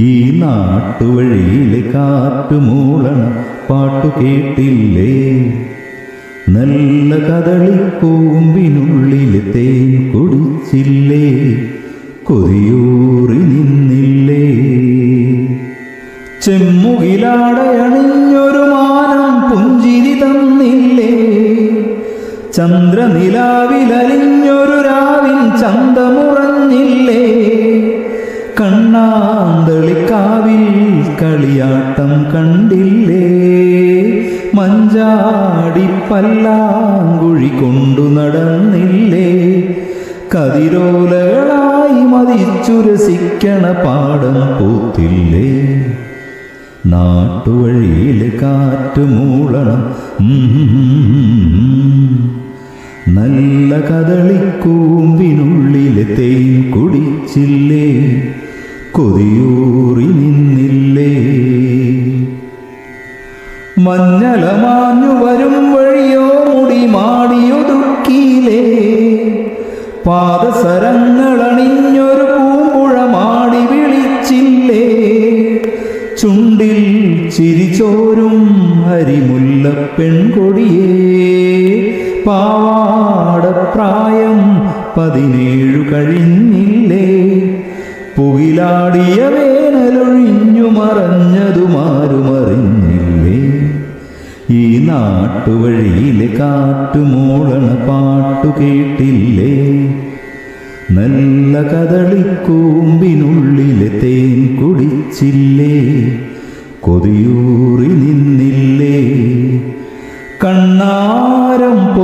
ഈ നാട്ടുവഴിയിലെ കാറ്റുമൂളണ പാട്ടു കേട്ടില്ലേ? നല്ല കദളിക്കൂമ്പിനുള്ളിലെ തേൻ കുടിച്ചില്ലേ? കൊതിയൂറി നിന്നില്ലേ? ചെമ്മുകിലാടയണിഞ്ഞൊരു മാനം പുഞ്ചിരി തന്നില്ലേ? ചന്ദ്രനിലാവിലലിഞ്ഞൊരു രാവിൻ ചന്തമുറഞ്ഞില്ലേ കണ്ണാന്തളിക്കാവിൽ കളിയാട്ടം കണ്ടില്ലേ? മഞ്ചാടിപ്പല്ലാങ്കുഴി കൊണ്ടു നടന്നില്ലേ? കതിരോലകളായി മതിച്ചുരസിക്കണ പാടം പൂത്തില്ലേ? നാട്ടുവഴിയിൽ കാറ്റ് മൂളണം. നല്ല കദളിക്കൂമ്പിനുള്ളിലെ തേൻ കുടിച്ചില്ലേ? കൊതിയൂറി നിന്നില്ലേ? മഞ്ഞളമാഞ്ഞു വരും വഴിയോ മുടി മാടിയൊതുക്കിയിലേ പാദസരങ്ങളണിഞ്ഞൊരു പൂമ്പുഴ മാടി വിളിച്ചില്ലേ? ചുണ്ടിൽ ചിരിച്ചോരും ഹരിമുല്ല പെൺകൊടിയേ. പാവാട പ്രായം പതിനേഴു കഴിഞ്ഞില്ലേ? പുകിലാടിയ വേനലൊഴിഞ്ഞു മറഞ്ഞതുമാരുമറിഞ്ഞില്ലേ? ഈ നാട്ടുവഴിയിലെ കാട്ടുമൂളണ പാട്ടു കേട്ടില്ലേ? നല്ല കദളിക്കൂമ്പിനുള്ളിലെ തേൻ കുടിച്ചില്ലേ? കൊതിയൂറി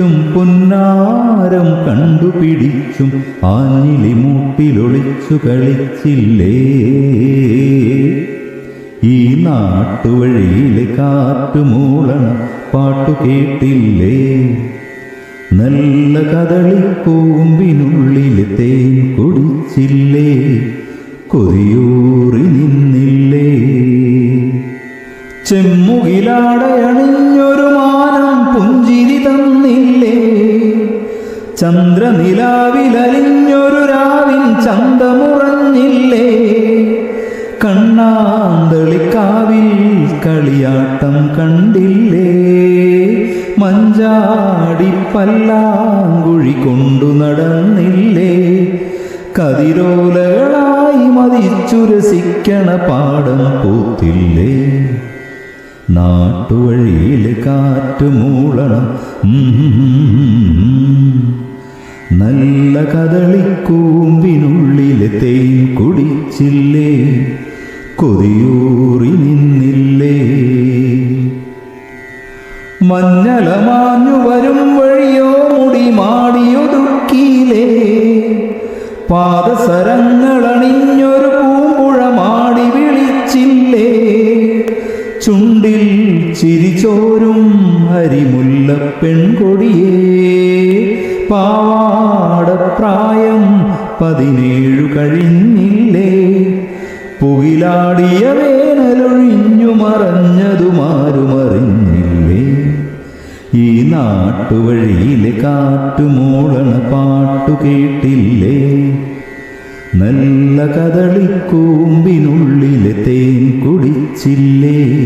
പൊത്തിയൊളിച്ചും പൊന്നാരം കണ്ടുപിടിച്ചും ആഞ്ഞിലി മൂട്ടിലൊളിച്ചു കളിച്ചില്ലേ? ഈ നാട്ടുവഴിയിലെ കാറ്റുമൂളണ പാട്ടു കേട്ടില്ലേ? നല്ല കദളിക്കൂമ്പിനുള്ളിലെ തേൻ കുടിച്ചില്ലേ? കൊതിയൂറി നിന്നില്ലേ? ചെമ്മുകിലാടയണിഞ്ഞൊരു ചന്ദ്രനിലാവിലലിഞ്ഞൊരു രാവിൻ ചന്തമുറഞ്ഞില്ലേ? കണ്ണാന്തളിക്കാവിൽ കളിയാട്ടം കണ്ടില്ലേ? മഞ്ചാടിപ്പല്ലാങ്കുഴി കൊണ്ടു നടന്നില്ലേ? കതിരോലകളായി മതിച്ചുരസിക്കണ പാടം പൂത്തില്ലേ? നാട്ടുവഴിയിൽ കാറ്റു മൂളണം നല്ല കദളിക്കൂമ്പിനുള്ളിലെ തേൻ കുടിച്ചില്ലേ? കൊതിയൂറി നിന്നില്ലേ? മഞ്ഞളമാഞ്ഞു വരും വഴിയോ മുടി മാടിയൊതുക്കിയിലേ പാദസരങ്ങളണിഞ്ഞൊരു പൂമ്പുഴ മാടി വിളിച്ചില്ലേ? ചുണ്ടിൽ ചിരിച്ചോരും ഹരിമുല്ല പെൺകൊടിയേ പാവാടപ്രായം പതിനേഴു കഴിഞ്ഞില്ലേ? പുകിലാടിയ വേനലൊഴിഞ്ഞു മറഞ്ഞതുമാരുമറിഞ്ഞില്ലേ? ഈ നാട്ടുവഴിയിലെ കാട്ടുമൂളണ പാട്ടു കേട്ടില്ലേ? നല്ല കദളിക്കൂമ്പിനുള്ളിലെ തേൻ കുടിച്ചില്ലേ?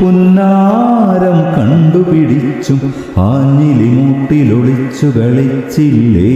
പുന്നാരം കണ്ടുപിടിച്ചും ആഞ്ഞിലിമൂട്ടിലൊളിച്ചു കളിച്ചില്ലേ?